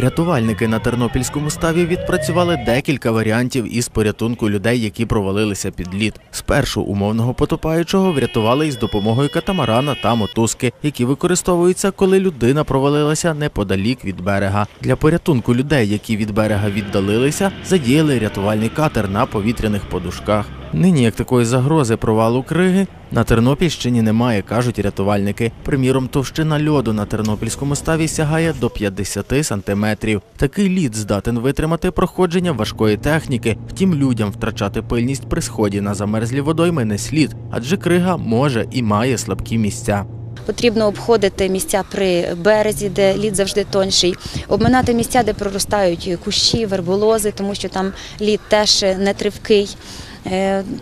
Рятувальники на Тернопільському ставі відпрацювали декілька варіантів із порятунку людей, які провалилися під лід. Спершу умовного потопаючого врятували із допомогою катамарана та мотузки, які використовуються, коли людина провалилася неподалік від берега. Для порятунку людей, які від берега віддалилися, задіяли рятувальний катер на повітряних подушках. Нині як такої загрози провалу криги на Тернопільщині немає, кажуть рятувальники. Приміром, товщина льоду на Тернопільському ставі сягає до 50 сантиметрів. Такий лід здатен витримати проходження важкої техніки. Втім, людям втрачати пильність при сході на замерзлі водойми не слід, адже крига може і має слабкі місця. Потрібно обходити місця при березі, де лід завжди тонший, обминати місця, де проростають кущі, верболози, тому що там лід теж не тривкий. Е,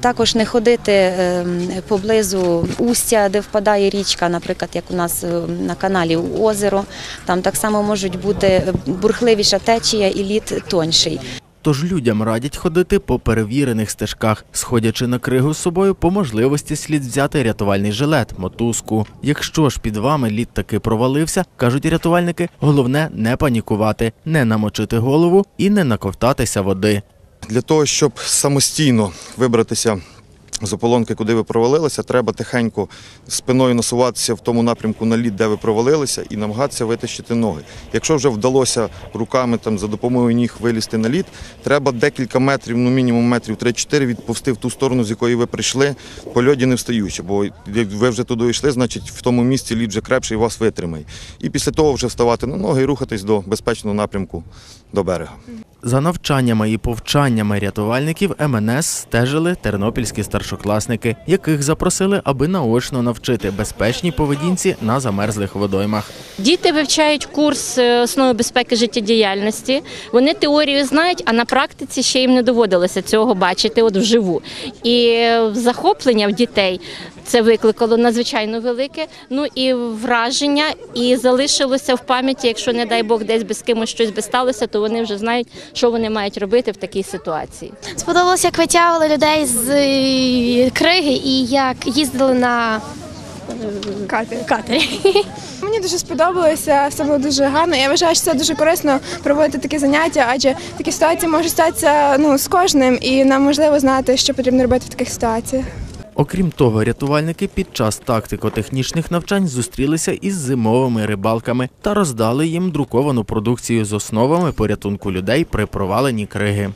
Також не ходити е, поблизу устя, де впадає річка, наприклад, як у нас е, на каналі озеро. Там так само можуть бути бурхливіша течія і лід тонший. Тож людям радять ходити по перевірених стежках, сходячи на кригу з собою, по можливості слід взяти рятувальний жилет, мотузку. Якщо ж під вами лід таки провалився, кажуть рятувальники, головне не панікувати, не намочити голову і не наковтатися води. Для того, щоб самостійно вибратися з ополонки, куди ви провалилися, треба тихенько спиною насуватися в тому напрямку на лід, де ви провалилися, і намагатися витащити ноги. Якщо вже вдалося руками там, за допомогою ніг вилізти на лід, треба декілька метрів, ну мінімум метрів 3-4 відповсти в ту сторону, з якої ви прийшли, по льоді не встаючи. Бо ви вже туди йшли, значить в тому місці лід вже крепший вас витримає. І після того вже вставати на ноги і рухатись до безпечного напрямку до берега. За навчаннями і повчаннями рятувальників МНС стежили тернопільські старшокласники, яких запросили, аби наочно навчити безпечній поведінці на замерзлих водоймах. Діти вивчають курс е, основи безпеки життєдіяльності. Вони теорію знають, а на практиці ще їм не доводилося цього бачити от вживу. І е, захоплення в дітей це викликало надзвичайно велике. Ну і враження, і залишилося в пам'яті. Якщо не дай Бог десь без кимось щось би сталося, то вони вже знають, що вони мають робити в такій ситуації. Сподобалося, як витягували людей з е, криги і як їздили на е, катері. Мені дуже сподобалося, все було дуже гарно. Я вважаю, що це дуже корисно проводити такі заняття, адже такі ситуації можуть статися ну, з кожним, і нам можливо знати, що потрібно робити в таких ситуаціях. Окрім того, рятувальники під час тактико-технічних навчань зустрілися із зимовими рибалками та роздали їм друковану продукцію з основами порятунку людей при проваленні криги.